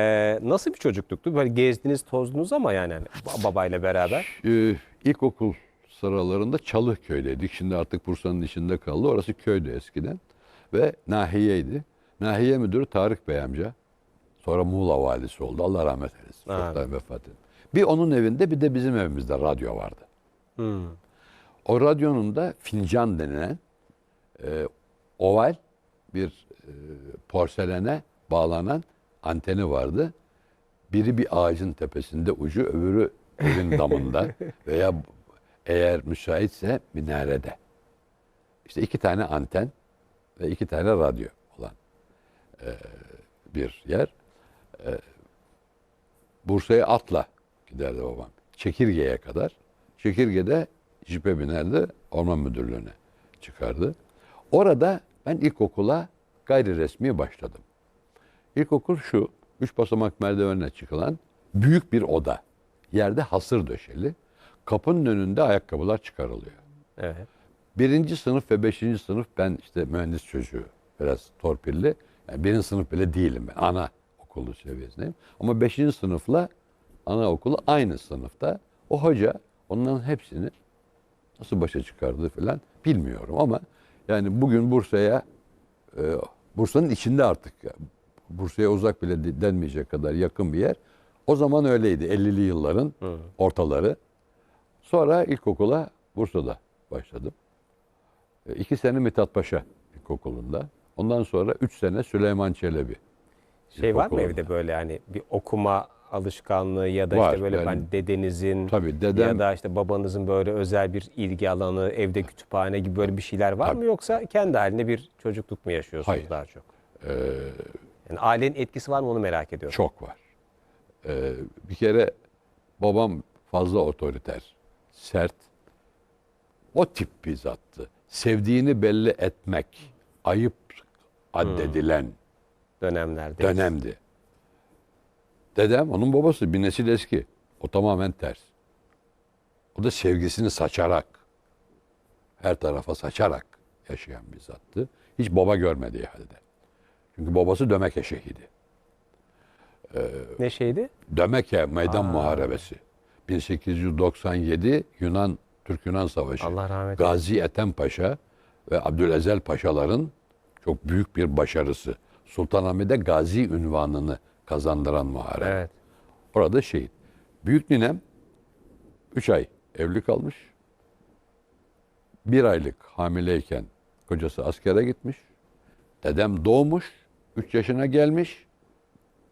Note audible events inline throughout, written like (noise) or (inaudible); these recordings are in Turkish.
Ee, nasıl bir çocukluktu? Böyle gezdiniz, tozdunuz ama yani hani ba- babayla beraber. Ee, ilkokul sıralarında Çalıköy'deydik. Şimdi artık Bursa'nın içinde kaldı. Orası köydü eskiden. Ve nahiyeydi. Nahiye müdürü Tarık Bey amca. Sonra Muğla valisi oldu. Allah rahmet eylesin. Ha. Çoktan vefat etti. Bir onun evinde bir de bizim evimizde radyo vardı. Hmm. O radyonun da fincan denilen e, oval bir e, porselene bağlanan anteni vardı. Biri bir ağacın tepesinde ucu, öbürü evin damında (laughs) veya eğer müsaitse minarede. İşte iki tane anten ve iki tane radyo olan e, bir yer. E, Bursa'ya atla giderdi babam. Çekirge'ye kadar. Çekirge'de jipe binerdi, orman müdürlüğüne çıkardı. Orada ben ilkokula gayri resmi başladım. İlkokul şu, üç basamak merdivenle çıkılan büyük bir oda. Yerde hasır döşeli. Kapının önünde ayakkabılar çıkarılıyor. Evet. Birinci sınıf ve beşinci sınıf ben işte mühendis çocuğu biraz torpilli. Yani birinci sınıf bile değilim ben. Ana okulu seviyesindeyim. Ama beşinci sınıfla anaokulu aynı sınıfta. O hoca onların hepsini nasıl başa çıkardı falan bilmiyorum ama yani bugün Bursa'ya e, Bursa'nın içinde artık Bursa'ya uzak bile de- denmeyecek kadar yakın bir yer. O zaman öyleydi 50'li yılların ortaları. Sonra ilkokula Bursa'da başladım. E, İki sene Mithat Paşa İlkokulu'nda. Ondan sonra üç sene Süleyman Çelebi. Şey var mı evde böyle hani bir okuma alışkanlığı ya da Var, işte böyle yani- hani dedenizin Tabii dedem- ya da işte babanızın böyle özel bir ilgi alanı, evde kütüphane gibi böyle bir şeyler var mı yoksa kendi halinde bir çocukluk mu yaşıyorsunuz Hayır. daha çok? Ee, Yani ailenin etkisi var mı onu merak ediyorum. Çok var. Ee, bir kere babam fazla otoriter, sert. O tip bir zattı. Sevdiğini belli etmek, ayıp addedilen dönemlerde. dönemdi. Dedem onun babası bir nesil eski. O tamamen ters. O da sevgisini saçarak, her tarafa saçarak yaşayan bir zattı. Hiç baba görmediği halde. Çünkü babası Dömeke şehidi. Ne şeydi? Dömeke Meydan Muharebesi. 1897 Yunan Türk-Yunan Savaşı. Allah rahmet Gazi Ethem Paşa ve Abdülezel Paşaların çok büyük bir başarısı. Sultanahmet'e Gazi ünvanını kazandıran muharebe. Evet. Orada şehit. Büyük ninem 3 ay evli kalmış. Bir aylık hamileyken kocası askere gitmiş. Dedem doğmuş. 3 yaşına gelmiş.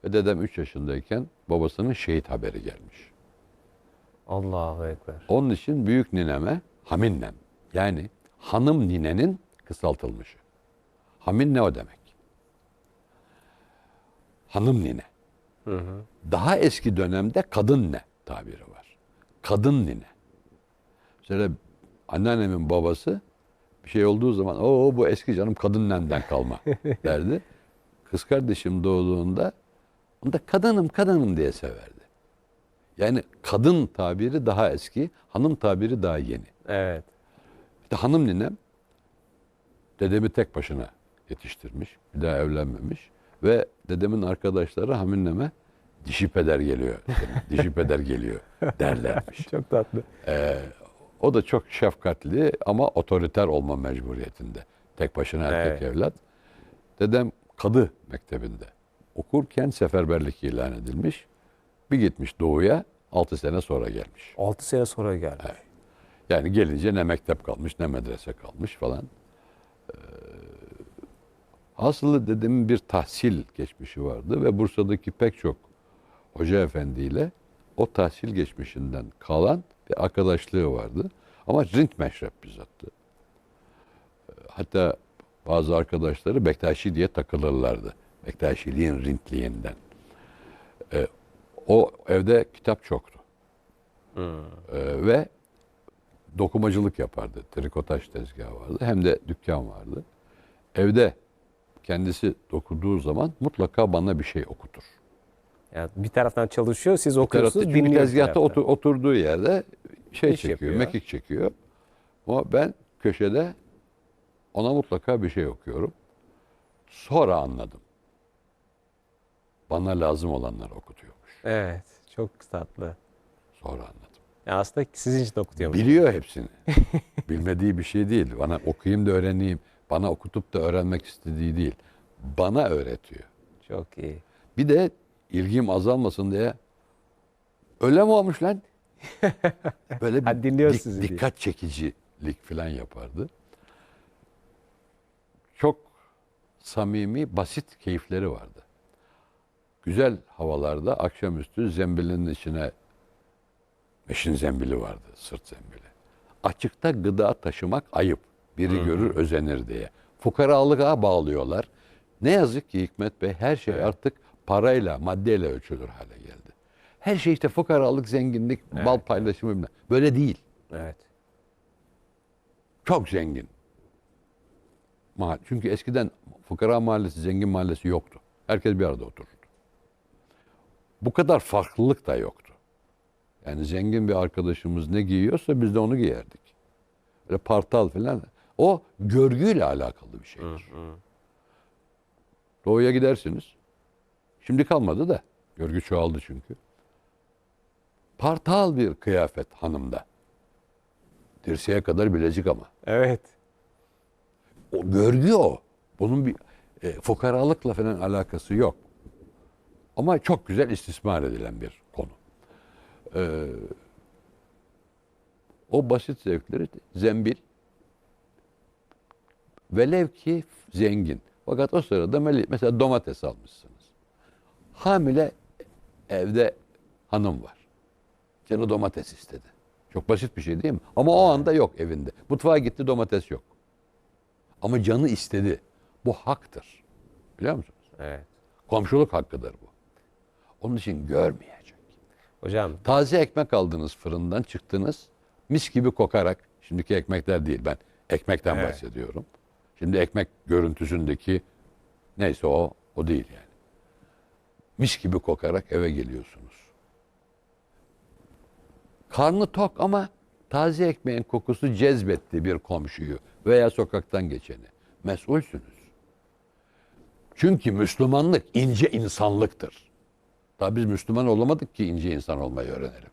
Ve dedem 3 yaşındayken babasının şehit haberi gelmiş. Allahu Ekber. Onun için büyük nineme haminnem. Yani hanım ninenin kısaltılmışı. Hamin ne o demek? Hanım nine. Daha eski dönemde kadın ne tabiri var. Kadın nine. Mesela anneannemin babası bir şey olduğu zaman o bu eski canım kadın nemden kalma (laughs) derdi. Kız kardeşim doğduğunda onu da kadınım kadınım diye severdi. Yani kadın tabiri daha eski, hanım tabiri daha yeni. Evet. İşte hanım ninem dedemi tek başına yetiştirmiş. Bir daha evlenmemiş. Ve dedemin arkadaşları haminleme dişi peder geliyor. (laughs) dişi peder geliyor derlermiş. (laughs) Çok tatlı. O da çok şefkatli ama otoriter olma mecburiyetinde. Tek başına erkek Evet. evlat. Dedem kadı mektebinde okurken seferberlik ilan edilmiş. Bir gitmiş doğuya 6 sene sonra gelmiş. 6 sene sonra geldi. Yani gelince ne mektep kalmış ne medrese kalmış falan. Ee, hasılı dedemin bir tahsil geçmişi vardı ve Bursa'daki pek çok hoca efendiyle o tahsil geçmişinden kalan bir arkadaşlığı vardı. Ama rint meşrep bir zattı. Ee, Hatta bazı arkadaşları Bektaşi diye takılırlardı. Bektaşiliğin rintliğinden. Ee, o evde kitap çoktu. Ee, ve dokumacılık yapardı. Trikotaj tezgahı vardı. Hem de dükkan vardı. Evde kendisi dokuduğu zaman mutlaka bana bir şey okutur. Yani bir taraftan çalışıyor, siz okuyorsunuz, bir tezgahta otur- oturduğu yerde şey İş çekiyor, yapıyor. mekik çekiyor. Ama ben köşede ona mutlaka bir şey okuyorum. Sonra anladım. bana lazım olanları okutuyormuş. Evet. Çok tatlı. Sonra anladım. Ya aslında sizin için okutuyormuş. Biliyor hepsini. (laughs) Bilmediği bir şey değil. Bana okuyayım da öğreneyim. Bana okutup da öğrenmek istediği değil. Bana öğretiyor. Çok iyi. Bir de ilgim azalmasın diye öyle mi olmuş lan? (laughs) Böyle bir dik- diye. dikkat çekicilik falan yapardı. Çok samimi, basit keyifleri vardı. Güzel havalarda akşamüstü zembilin içine meşin zembili vardı, sırt zembili. Açıkta gıda taşımak ayıp. Biri görür özenir diye. Fukaralığa bağlıyorlar. Ne yazık ki Hikmet Bey her şey artık parayla, maddeyle ölçülür hale geldi. Her şey işte fukaralık, zenginlik, bal paylaşımı bilmem. Böyle değil. Evet. Çok zengin. Çünkü eskiden fukara mahallesi, zengin mahallesi yoktu. Herkes bir arada otururdu. Bu kadar farklılık da yoktu. Yani zengin bir arkadaşımız ne giyiyorsa biz de onu giyerdik. Böyle partal falan. O görgüyle alakalı bir şeydir. Doğuya gidersiniz. Şimdi kalmadı da. Görgü çoğaldı çünkü. Partal bir kıyafet hanımda. Dirseğe kadar bilezik ama. Evet. O görgü o. Bunun bir e, fukaralıkla falan alakası yok. Ama çok güzel istismar edilen bir konu. Ee, o basit zevkleri zembil velev ki zengin. Fakat o sırada mesela domates almışsınız. Hamile evde hanım var. Canı domates istedi. Çok basit bir şey değil mi? Ama o anda yok evinde. Mutfağa gitti domates yok. Ama canı istedi. Bu haktır. Biliyor musunuz? Evet. Komşuluk hakkıdır bu. Onun için görmeyecek. Hocam Taze ekmek aldınız fırından çıktınız. Mis gibi kokarak. Şimdiki ekmekler değil ben ekmekten Evet. bahsediyorum. Şimdi ekmek görüntüsündeki neyse o o değil yani. Mis gibi kokarak eve geliyorsunuz. Karnı tok ama taze ekmeğin kokusu cezbetti bir komşuyu veya sokaktan geçeni. Mesulsünüz. Çünkü Müslümanlık ince insanlıktır. Daha biz Müslüman olamadık ki ince insan olmayı öğrenelim.